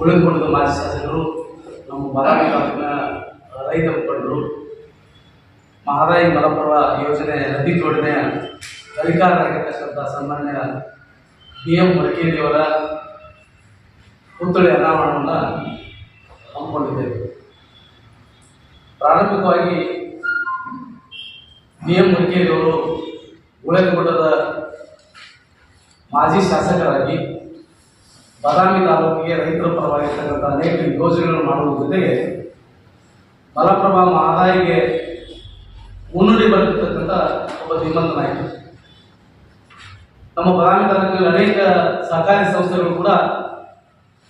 ಉಳಿದುಕೊಂಡಿದ್ದ ಮಾಜಿ ಶಾಸಕರು ನಮ್ಮ ಬದಾಮಿ ತಾಲೂಕಿನ ರೈತ ಮುಖಂಡರು, ಮಹದಾಯಿ ಮಲಪುರ ಯೋಜನೆ ನದಿ ಜೋಡಣೆಯ ಅಧಿಕಾರರಾಗಿರ್ತಕ್ಕಂಥ ಸನ್ಮಾನ್ಯ ಬಿ ಎಂ ಮರಕೇರಿಯವರ ಪುತ್ಥಳಿ ಅನಾವರಣವನ್ನು ಹಮ್ಮಿಕೊಂಡಿದ್ದೇವೆ. ಪ್ರಾರಂಭಿಕವಾಗಿ ಬಿ ಎಂ ಮರಕೇರಿಯವರು ಗುಳೇದಗುಡ್ಡದ ಮಾಜಿ ಶಾಸಕರಾಗಿ ಬಾದಾಮಿ ತಾಲೂಕಿಗೆ ರೈತರ ಪರವಾಗಿರ್ತಕ್ಕಂಥ ಅನೇಕ ಯೋಜನೆಗಳನ್ನು ಮಾಡುವ ಜೊತೆಗೆ ಮಲಪ್ರಭಾ ಮಹದಾಯಿಗೆ ಮುನ್ನುಡಿ ಬರೆದಿರ್ತಕ್ಕಂಥ ಒಬ್ಬ ಧೀಮಂತ ನಾಯಕ ನಮ್ಮ ಬಾದಾಮಿ ತಾಲೂಕಿನಲ್ಲಿ ಅನೇಕ ಸಹಕಾರಿ ಸಂಸ್ಥೆಗಳು ಕೂಡ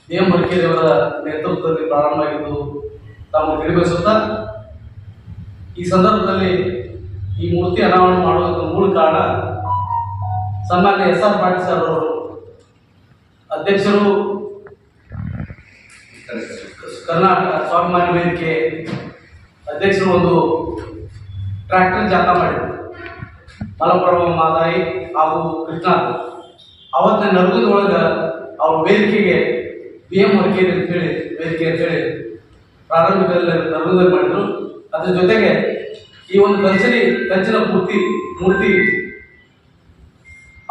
ಎಂ ಅವರ ನೇತೃತ್ವದಲ್ಲಿ ಪ್ರಾರಂಭ ಆಗಿದ್ದು ತಾವು ತಿಳಿಬಯಸುತ್ತಾ ಈ ಸಂದರ್ಭದಲ್ಲಿ ಈ ಮೂರ್ತಿ ಅನಾವರಣ ಮಾಡುವಂಥ ಮೂಲ ಕಾರಣ ಸನ್ಮಾನ್ಯ ಎಸ್ ಆರ್ ಪಾಟೀಲ್ ಸರ್ ಅವರು ಅಧ್ಯಕ್ಷರು ಕರ್ನಾಟಕ ಸ್ವಾಭಿಮಾನಿ ವೇದಿಕೆ ಅಧ್ಯಕ್ಷರು ಒಂದು ಟ್ರ್ಯಾಕ್ಟರ್ ಜಾಥಾ ಮಾಡಿದ್ರು. ಮಲಪ್ರಭ ಮಾದಾಯಿ ಹಾಗೂ ಕೃಷ್ಣ ಅವತ್ತಿನ ನರಗುಂದೊಳಗೆ ಅವ್ರ ವೇದಿಕೆಗೆ ಬಿ ಎಂ ವರ್ಕೇರಿ ಅಂತೇಳಿ ವೇದಿಕೆ ಅಂತೇಳಿ ಪ್ರಾರಂಭದಲ್ಲಿ ನರಗುಂದಲ್ಲಿ ಮಾಡಿದ್ರು. ಅದ್ರ ಜೊತೆಗೆ ಈ ಒಂದು ಕಂಚಿನ ಕಂಚಿನ ಮೂರ್ತಿ ಮೂರ್ತಿ,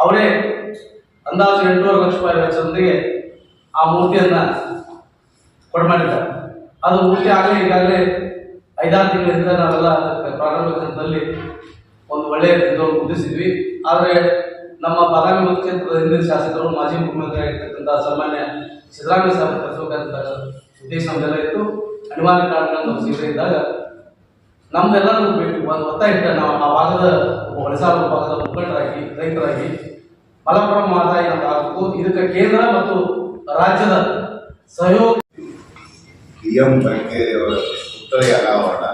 ಅವರೇ ಅಂದಾಜು ಎಂಟೂವರೆ ಲಕ್ಷ ರೂಪಾಯಿ ವೆಚ್ಚದೊಂದಿಗೆ ಆ ಮೂರ್ತಿಯನ್ನ ಕೊಡ್ಮಾಡಿದ್ದಾರೆ ಅದು ಮೂರ್ತಿ ಆಗಲಿ ಈಗಾಗಲೇ ಐದಾರು ತಿಂಗಳಿಂದ ನಾವೆಲ್ಲ ಪ್ರಾರಂಭ ಹಂತದಲ್ಲಿ ಒಂದು ಒಳ್ಳೆಯ ಇದು ಮುಂದಿಸಿದ್ವಿ ಆದರೆ ನಮ್ಮ ಬಾದಾಮಿ ಮತಕ್ಷೇತ್ರದ ಹಿಂದಿನ ಶಾಸಕರು ಮಾಜಿ ಮುಖ್ಯಮಂತ್ರಿ ಆಗಿರ್ತಕ್ಕಂಥ ಸನ್ಮಾನ್ಯ ಸಿದ್ದರಾಮಯ್ಯ ಸಾಹೇಬ್ ತರಿಸಬೇಕಂತ ಉದ್ದೇಶ ನಮ್ದೆಲ್ಲ ಇತ್ತು. ಅನಿವಾರ್ಯ ಕಾರಣಗಳನ್ನು ಸೀರೆ ಇದ್ದಾಗ ನಮ್ದೆಲ್ಲರೂ ಒಂದು ಒತ್ತಾಯ ಇಟ್ಟ ನಾವು ಆ ಭಾಗದ ಹೊಳಸಾರು ಭಾಗದ ಮುಖಂಡರಾಗಿ, ರೈತರಾಗಿ ಮಲಪುರಂ ಮಾತಾ ಏನಂತ ಆಗಬೇಕು ಇದಕ್ಕೆ ಕೇಂದ್ರ ಮತ್ತು ರಾಜ್ಯದ ಸಹಯೋಗ ಬಿ ಎಂ ಅವರ ಪುತ್ಥಳಿ ಅನಾವರಣ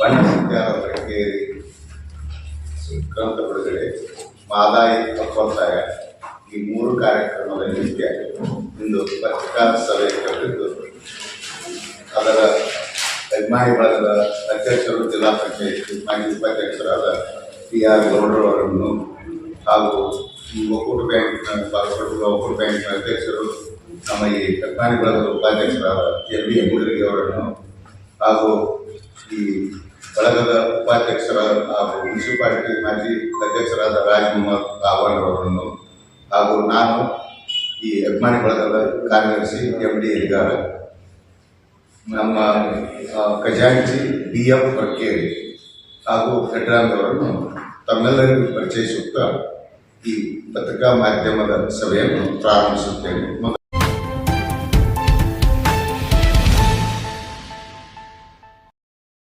ಬೆಳಕೇರಿ ಗ್ರಂಥ ಬಿಡುಗಡೆ ಮಾದಾಯಿ ಒಪ್ಪಂದಾಯ ಈ ಮೂರು ಕಾರ್ಯಕ್ರಮದ ನಿತ್ಯ ಇಂದು ಪತ್ರಿಕಾ ಸಭೆ ಕರೆದಿದ್ದು, ಅದರ ಅಭಿಮಾನಿ ಬಳಗದ ಅಧ್ಯಕ್ಷರು ಜಿಲ್ಲಾ ಪಂಚಾಯತ್ ಮಾಜಿ ಉಪಾಧ್ಯಕ್ಷರಾದ ಪಿ ಆರ್ ಗೌಡರವರನ್ನು ಹಾಗೂ ಈ ಒಕ್ಕೂಟ ಬ್ಯಾಂಕ್ನ ಪಾಲ್ಗೊಂಡಿರುವ ಒಕ್ಕೂಟ ಬ್ಯಾಂಕ್ನ ಅಧ್ಯಕ್ಷರು, ನಮ್ಮ ಈ ಅಭಿಮಾನಿ ಬಳಗದ ಉಪಾಧ್ಯಕ್ಷರಾದ ಎಲ್ ಬಿ ಮುರುಗಿ ಅವರನ್ನು, ಹಾಗೂ ಈ ಬಳಗದ ಉಪಾಧ್ಯಕ್ಷರಾದ ಹಾಗೂ ಮುನ್ಸಿಪಾಲಿಟಿ ಮಾಜಿ ಅಧ್ಯಕ್ಷರಾದ ರಾಜ್ಕುಮಾರ್ ಆವಾಡ್ ಅವರನ್ನು, ಹಾಗೂ ನಾನು ಈ ಅಭಿಮಾನಿ ಬಳಗದ ಕಾರ್ಯದರ್ಶಿ ಎಂ ಡಿ ಎಲ್ಗಾರ ನಮ್ಮ ಖಜಾಂಚಿ ಬಿ ಎಫ್ ಬರ್ಕೇರಿ ಹಾಗೂ ಫೆಡ್ರಾಂಗ್ ಅವರನ್ನು ತಮ್ಮೆಲ್ಲರಿಗೂ ಪರಿಚಯಿಸುತ್ತಾ ಈ ಪತ್ರಿಕಾ ಮಾಧ್ಯಮದ ಸಭೆಯನ್ನು ಪ್ರಾರಂಭಿಸುತ್ತೇನೆ